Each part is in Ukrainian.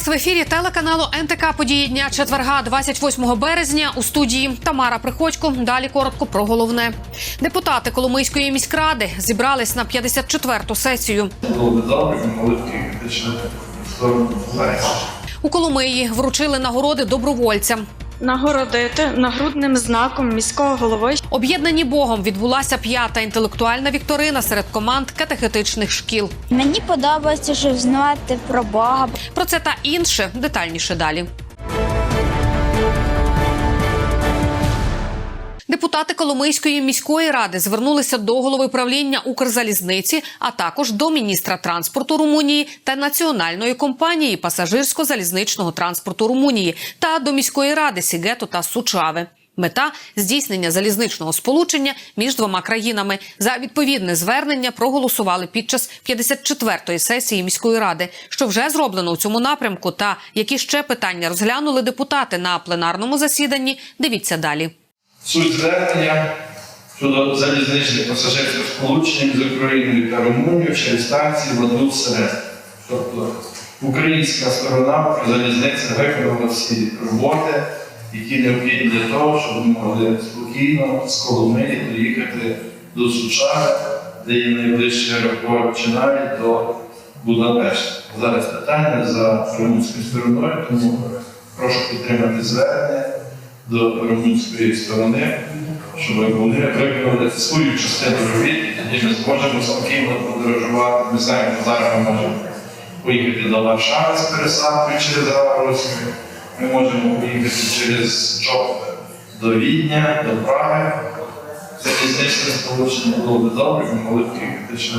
Вас в ефірі телеканалу НТК Події дня четверга, 28 березня. У студії Тамара Приходько. Далі коротко про головне. Депутати Коломийської міськради зібрались на 54-ту сесію. У Коломиї вручили нагороди добровольцям. Нагородити нагрудним знаком міського голови Об'єднані Богом відбулася п'ята інтелектуальна вікторина серед команд катехетичних шкіл. Мені подобається, що знати про Бога. Про це та інше детальніше далі. Депутати Коломийської міської ради звернулися до голови правління Укрзалізниці, а також до міністра транспорту Румунії та національної компанії пасажирсько-залізничного транспорту Румунії та до міської ради Сігету та Сучави. Мета здійснення залізничного сполучення між двома країнами за відповідне звернення проголосували під час 54-ї сесії міської ради, що вже зроблено у цьому напрямку, та які ще питання розглянули депутати на пленарному засіданні. Дивіться далі. Суть звернення щодо залізничних пасажирських сполучень з Україною та Румунією через станції Ладу Серед. Тобто українська сторона залізниця виконала всі роботи, які необхідні для того, щоб ми могли спокійно з Коломиї доїхати до Сучави, де є найближчий аеропорт, чи навіть до Будапешта. Зараз питання за румунською стороною, тому прошу підтримати звернення до румунської сторони, щоб вони виконали свою частину робіт, і ми зможемо спокійно подорожувати. Ми знаємо, зараз ми можемо поїхати до Варшави з пересадкою через Галарусію, ми можемо поїхати через Чоп до Відня, до Праги. Залізничне сполучення було б добре, ми могли б їхати ще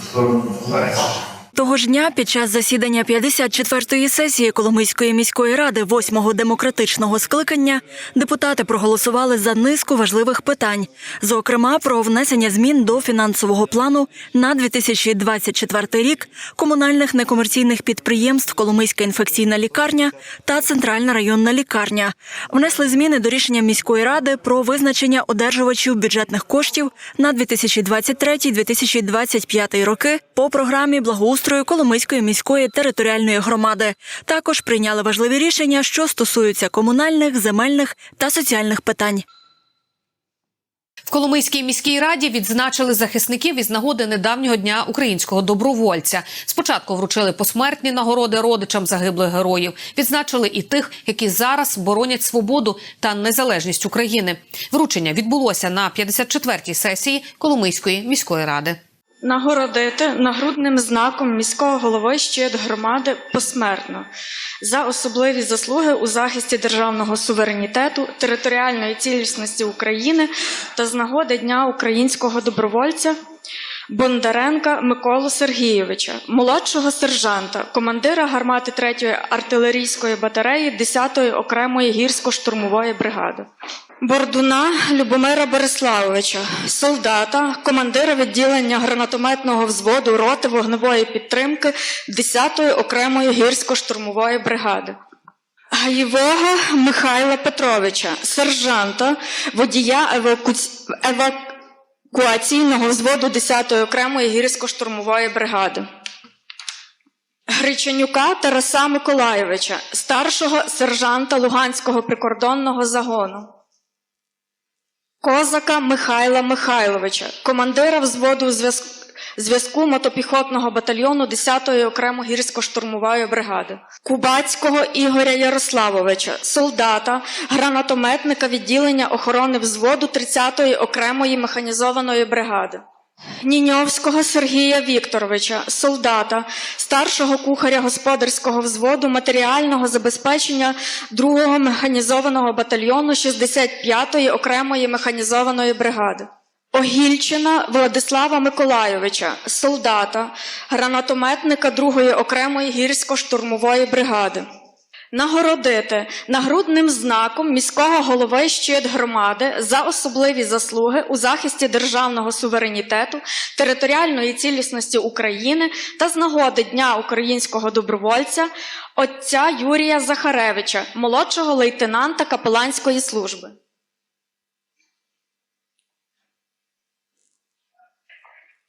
в сторону Лайса. Того ж дня під час засідання 54-ї сесії Коломийської міської ради, 8-го демократичного скликання, депутати проголосували за низку важливих питань, зокрема про внесення змін до фінансового плану на 2024 рік комунальних некомерційних підприємств Коломийська інфекційна лікарня та Центральна районна лікарня. Внесли зміни до рішення міської ради про визначення одержувачів бюджетних коштів на 2023-2025 роки по програмі благоустрою Коломийської міської територіальної громади. Також прийняли важливі рішення, що стосуються комунальних, земельних та соціальних питань. В Коломийській міській раді відзначили захисників із нагоди недавнього дня українського добровольця. Спочатку вручили посмертні нагороди родичам загиблих героїв. Відзначили і тих, які зараз боронять свободу та незалежність України. Вручення відбулося на 54-й сесії Коломийської міської ради. Нагородити нагрудним знаком міського голови щит громади посмертно за особливі заслуги у захисті державного суверенітету, територіальної цілісності України та з нагоди Дня українського добровольця. Бондаренка Миколу Сергійовича, молодшого сержанта, командира гармати 3-ї артилерійської батареї 10-ї окремої гірсько-штурмової бригади. Бордуна Любомира Бориславовича, солдата, командира відділення гранатометного взводу роти вогневої підтримки 10-ї окремої гірсько-штурмової бригади. Гаєвого Михайла Петровича, сержанта, водія евакуці... евакуаційного взводу 10-ї окремої гірсько-штурмової бригади. Гричанюка Тараса Миколайовича, старшого сержанта Луганського прикордонного загону. Козака Михайла Михайловича, командира взводу зв'язку мотопіхотного батальйону 10-ї окремо гірсько-штурмової бригади, Кубацького Ігоря Ярославовича, солдата, гранатометника відділення охорони взводу 30-ї окремої механізованої бригади. Ніньовського Сергія Вікторовича, солдата, старшого кухаря господарського взводу матеріального забезпечення 2-го механізованого батальйону 65-ї окремої механізованої бригади. Огільчина Владислава Миколайовича, солдата, гранатометника 2-ї окремої гірсько-штурмової бригади. Нагородити нагрудним знаком міського голови щит громади за особливі заслуги у захисті державного суверенітету, територіальної цілісності України та з нагоди Дня українського добровольця отця Юрія Захаревича, молодшого лейтенанта капеланської служби.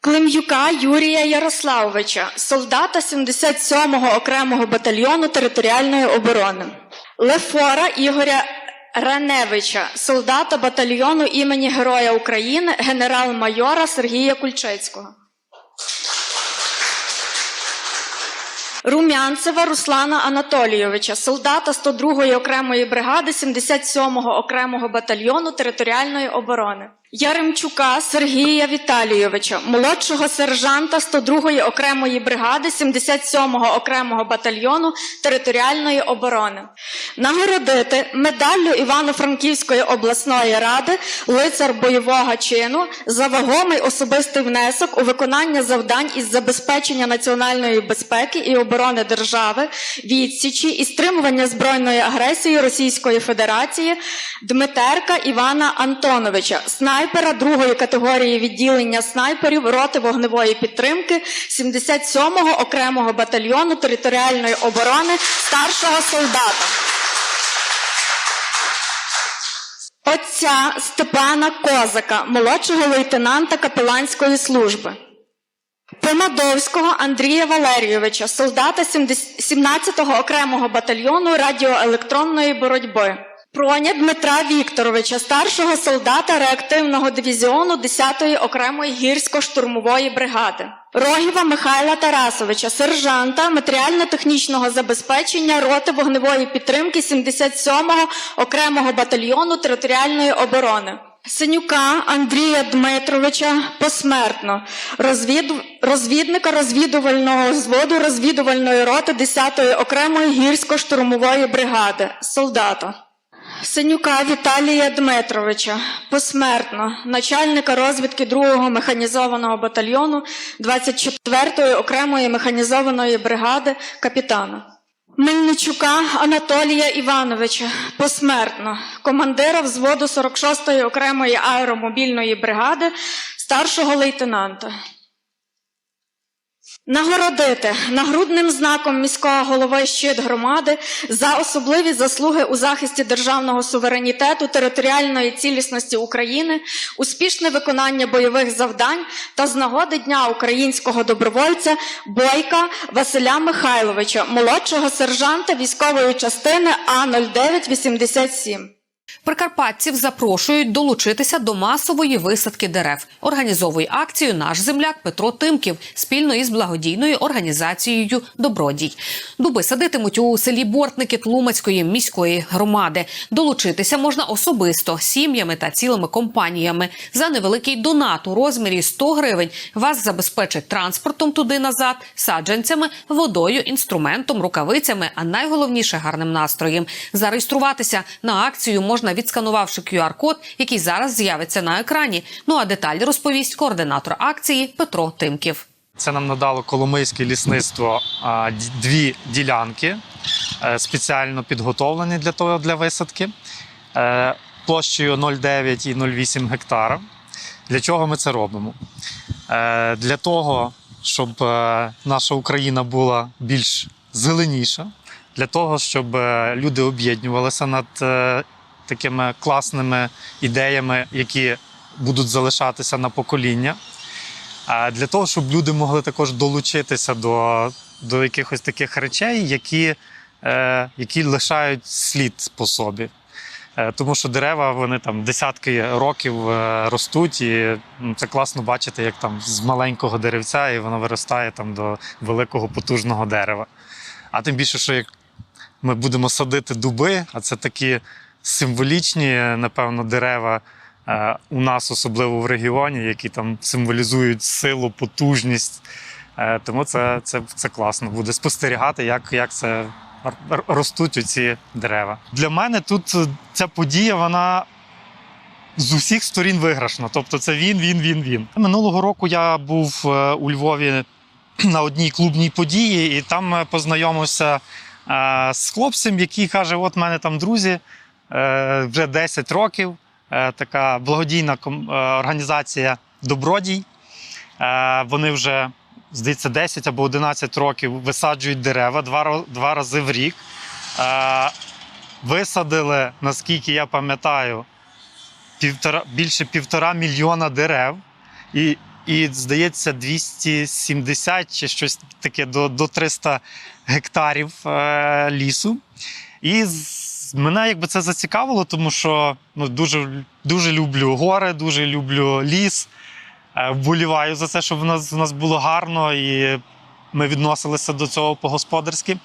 Клим'юка Юрія Ярославовича, солдата 77-го окремого батальйону територіальної оборони. Лефора Ігоря Раневича, солдата батальйону імені Героя України, генерал-майора Сергія Кульчицького. Румянцева Руслана Анатолійовича, солдата 102-ї окремої бригади 77-го окремого батальйону територіальної оборони. Яремчука Сергія Віталійовича, молодшого сержанта 102-ї окремої бригади 77-го окремого батальйону територіальної оборони. Нагородити медаллю Івано-Франківської обласної ради лицар бойового чину за вагомий особистий внесок у виконання завдань із забезпечення національної безпеки і оборони держави, відсічі і стримування збройної агресії Російської Федерації Дмитерка Івана Антоновича, снайпера другої категорії відділення снайперів роти вогневої підтримки 77-го окремого батальйону територіальної оборони старшого солдата. Отця Степана Козака, молодшого лейтенанта капеланської служби. Помадовського Андрія Валерійовича, солдата 17-го окремого батальйону радіоелектронної боротьби. Проня Дмитра Вікторовича, старшого солдата реактивного дивізіону 10-ї окремої гірсько-штурмової бригади. Рогіва Михайла Тарасовича, сержанта матеріально-технічного забезпечення роти вогневої підтримки 77-го окремого батальйону територіальної оборони. Синюка Андрія Дмитровича посмертно, розвід... розвідника розвідувального взводу розвідувальної роти 10-ї окремої гірсько-штурмової бригади, солдата. Синюка Віталія Дмитровича, посмертно, начальника розвідки 2-го механізованого батальйону 24-ї окремої механізованої бригади капітана. Мельничука Анатолія Івановича, посмертно, командира взводу 46-ї окремої аеромобільної бригади, старшого лейтенанта. Нагородити нагрудним знаком міського голови щит громади за особливі заслуги у захисті державного суверенітету, територіальної цілісності України, успішне виконання бойових завдань та з нагоди Дня українського добровольця Бойка Василя Михайловича, молодшого сержанта військової частини А 0987. Прикарпатців запрошують долучитися до масової висадки дерев. Організовує акцію наш земляк Петро Тимків спільно із благодійною організацією Добродій. Дуби садитимуть у селі Бортники Тлумацької міської громади. Долучитися можна особисто сім'ями та цілими компаніями. За невеликий донат у розмірі 100 гривень вас забезпечать транспортом туди назад, саджанцями, водою, інструментом, рукавицями, а найголовніше гарним настроєм. Зареєструватися на акцію можна відсканувавши QR-код, який зараз з'явиться на екрані. Ну а деталі розповість координатор акції Петро Тимків. Це нам надало Коломийське лісництво дві ділянки, е, спеціально підготовлені для того для висадки, е, площею 0,9 і 0,8 гектара. Для чого ми це робимо? Е, Для того, щоб наша Україна була більш зеленіша, для того, щоб люди об'єднувалися над такими класними ідеями, які будуть залишатися на покоління. Для того, щоб люди могли також долучитися до, до якихось таких речей, які, е, які лишають слід по собі. Е, тому що дерева вони там десятки років е, ростуть, і ну, це класно бачити, як там з маленького деревця і воно виростає там до великого потужного дерева. А тим більше, що як ми будемо садити дуби, а це такі символічні, напевно, дерева е, у нас, особливо в регіоні, які там символізують силу, потужність. Е, Тому це, це, це класно буде спостерігати, як, як це ростуть оці дерева. Для мене тут е, ця подія, вона. З усіх сторін виграшна. Тобто це він, він, він, він. Минулого року я був у Львові на одній клубній події, і там познайомився з хлопцем, який каже: От мене там друзі вже 10 років. е, Така благодійна е, організація Добродій. Е, Вони вже, здається, 10 або 11 років висаджують дерева два, два рази в рік. Е, Висадили, наскільки я пам'ятаю, півтора, більше півтора мільйона дерев. І і, здається, 270 чи щось таке до, до 300 гектарів е, лісу. І мене якби це зацікавило, тому що ну, дуже, дуже люблю гори, дуже люблю ліс. Е, Вболіваю за це, щоб в нас, в нас було гарно і ми відносилися до цього по-господарськи.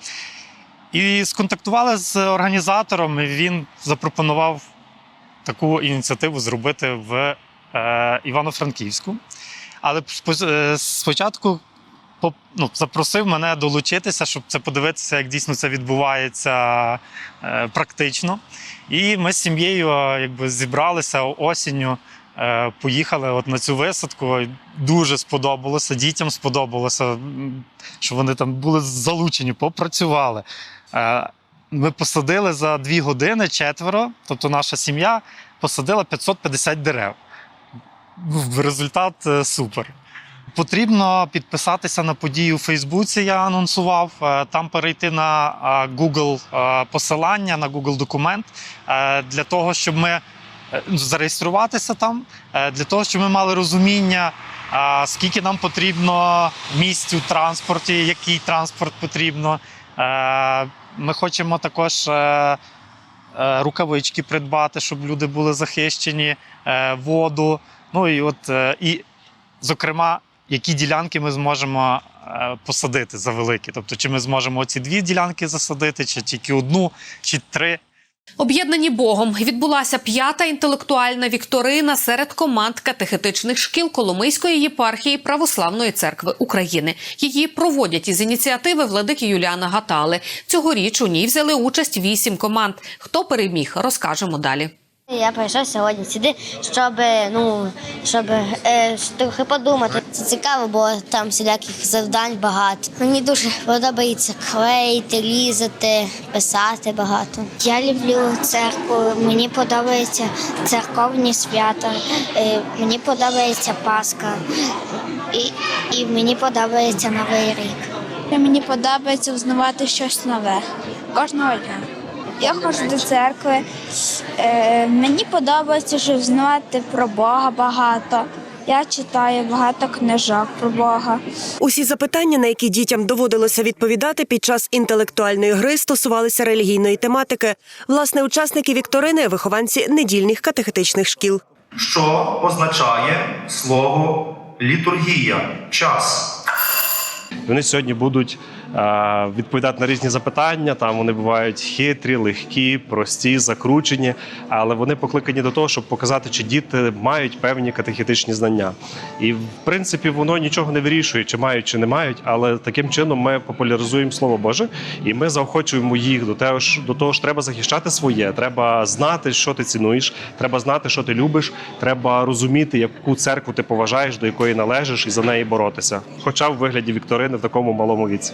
І сконтактували з організатором, і він запропонував таку ініціативу зробити в е, Івано-Франківську. Але е, спочатку ну, запросив мене долучитися, щоб це подивитися, як дійсно це відбувається е, практично. І ми з сім'єю е, якби, зібралися осінню, е, поїхали от на цю висадку. Дуже сподобалося, дітям сподобалося, що вони там були залучені, попрацювали. Ми посадили за дві години четверо, тобто наша сім'я посадила 550 дерев. Результат супер. Потрібно підписатися на подію у Фейсбуці. Я анонсував. Е, Там перейти на е, Google е, посилання, на Google документ для того, щоб ми зареєструватися там, для того, щоб ми мали розуміння, скільки нам потрібно місць у транспорті, який транспорт потрібно. Ми хочемо також рукавички придбати, щоб люди були захищені, воду. Ну і от і, зокрема, які ділянки ми зможемо е, посадити за великі. Тобто, чи ми зможемо ці дві ділянки засадити, чи тільки одну, чи три. Об'єднані Богом відбулася п'ята інтелектуальна вікторина серед команд катехетичних шкіл Коломийської єпархії Православної церкви України. Її проводять із ініціативи владики Юліана Гатали. Цьогоріч у ній взяли участь вісім команд. Хто переміг, розкажемо далі. Я прийшов сьогодні сюди, щоб ну щоб е, трохи подумати. Це цікаво, бо там всіляких завдань багато. Мені дуже подобається клеїти, різати, писати багато. Я люблю церкву. Мені подобаються церковні свята. Е, мені подобається Пасха і, і мені подобається Новий рік. Мені подобається взнавати щось нове кожного дня. Я ходжу до церкви. Е, мені подобається що знати про Бога багато. Я читаю багато книжок про Бога. Усі запитання, на які дітям доводилося відповідати під час інтелектуальної гри, стосувалися релігійної тематики. Власне, учасники вікторини вихованці недільних катехетичних шкіл. що означає слово літургія час. Вони сьогодні будуть відповідати на різні запитання. Там вони бувають хитрі, легкі, прості, закручені, але вони покликані до того, щоб показати, чи діти мають певні катехетичні знання. І в принципі воно нічого не вирішує, чи мають, чи не мають. Але таким чином ми популяризуємо слово Боже, і ми заохочуємо їх до того, ж до того ж, треба захищати своє. Треба знати, що ти цінуєш, треба знати, що ти любиш. Треба розуміти, яку церкву ти поважаєш, до якої належиш, і за неї боротися. Хоча в вигляді вікторини в такому малому віці.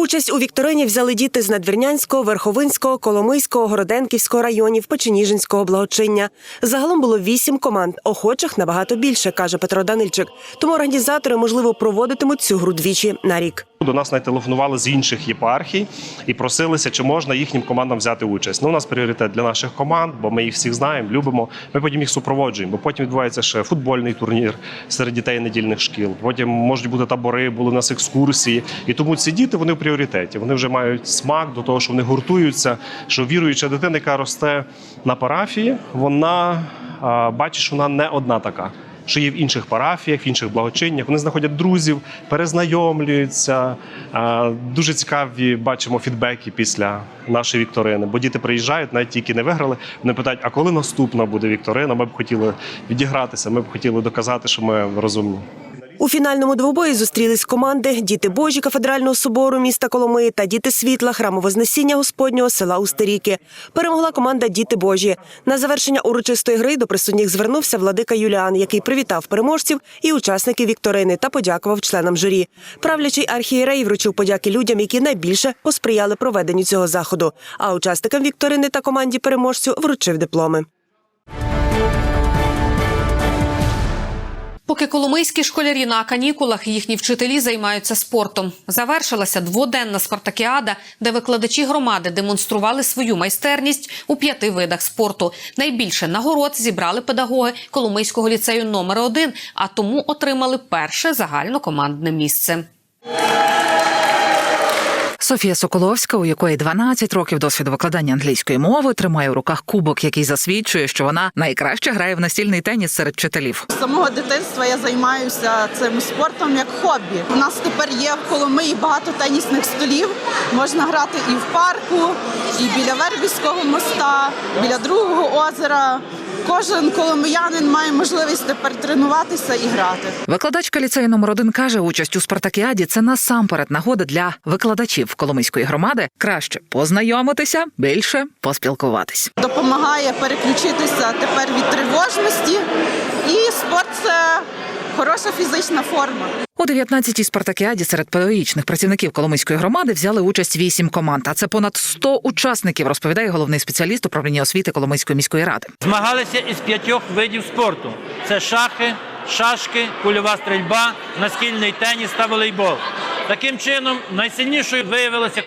Участь у вікторині взяли діти з Надвірнянського, Верховинського, Коломийського, Городенківського районів, Печеніжинського благочиння. Загалом було вісім команд. Охочих набагато більше, каже Петро Данильчик. Тому організатори, можливо, проводитимуть цю гру двічі на рік. До нас навіть телефонували з інших єпархій і просилися, чи можна їхнім командам взяти участь. Ну, у нас пріоритет для наших команд, бо ми їх всіх знаємо, любимо. Ми потім їх супроводжуємо, бо потім відбувається ще футбольний турнір серед дітей недільних шкіл. Потім можуть бути табори, були у нас екскурсії. І тому ці діти вони в пріоритеті. Вони вже мають смак до того, що вони гуртуються. Що віруюча дитина, яка росте на парафії, вона бачить, що вона не одна така що є в інших парафіях, в інших благочиннях. Вони знаходять друзів, перезнайомлюються. Дуже цікаві бачимо фідбеки після нашої вікторини. Бо діти приїжджають, навіть які не виграли. Вони питають, а коли наступна буде вікторина? Ми б хотіли відігратися, ми б хотіли доказати, що ми розумні. У фінальному двобої зустрілись команди Діти Божі кафедрального собору міста Коломиї та Діти світла храму Вознесіння Господнього села Устеріки. Перемогла команда Діти Божі. На завершення урочистої гри до присутніх звернувся владика Юліан, який привітав переможців і учасників вікторини та подякував членам журі. Правлячий архієрей вручив подяки людям, які найбільше посприяли проведенню цього заходу. А учасникам вікторини та команді переможцю вручив дипломи. Поки коломийські школярі на канікулах, їхні вчителі займаються спортом. Завершилася дводенна спартакіада, де викладачі громади демонстрували свою майстерність у п'яти видах спорту. Найбільше нагород зібрали педагоги Коломийського ліцею номер 1 а тому отримали перше загальнокомандне місце. Софія Соколовська, у якої 12 років досвіду викладання англійської мови, тримає у руках кубок, який засвідчує, що вона найкраще грає в настільний теніс серед вчителів. З самого дитинства я займаюся цим спортом як хобі. У нас тепер є в Коломиї багато тенісних столів. Можна грати і в парку, і біля Вербівського моста, біля другого озера. Кожен коломиянин має можливість тепер тренуватися і грати. Викладачка ліцею номер 1 каже, участь у спартакіаді це насамперед нагода для викладачів Коломийської громади краще познайомитися, більше поспілкуватись. Допомагає переключитися тепер від тривожності. І спорт це хороша фізична форма. У 19-й спартакіаді серед педагогічних працівників Коломийської громади взяли участь вісім команд. А це понад 100 учасників, розповідає головний спеціаліст управління освіти Коломийської міської ради. Змагалися із п'ятьох видів спорту: це шахи, шашки, кульова стрільба, наскільний теніс та волейбол. Таким чином, найсильнішою виявилася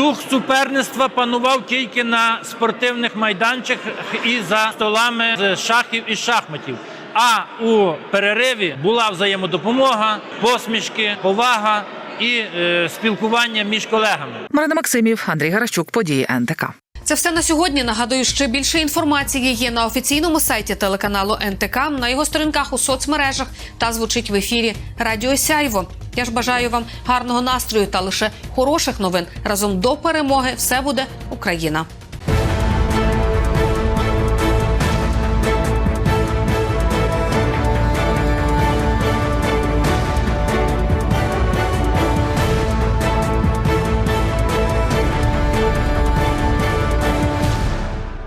дух суперництва панував тільки на спортивних майданчиках і за столами з шахів і шахматів. А у перериві була взаємодопомога, посмішки, повага і е, спілкування між колегами. Марина Максимів, Андрій Гаращук, події НТК. Це все на сьогодні. Нагадую, ще більше інформації є на офіційному сайті телеканалу НТК, на його сторінках у соцмережах та звучить в ефірі Радіо Сяйво. Я ж бажаю вам гарного настрою та лише хороших новин. Разом до перемоги все буде Україна.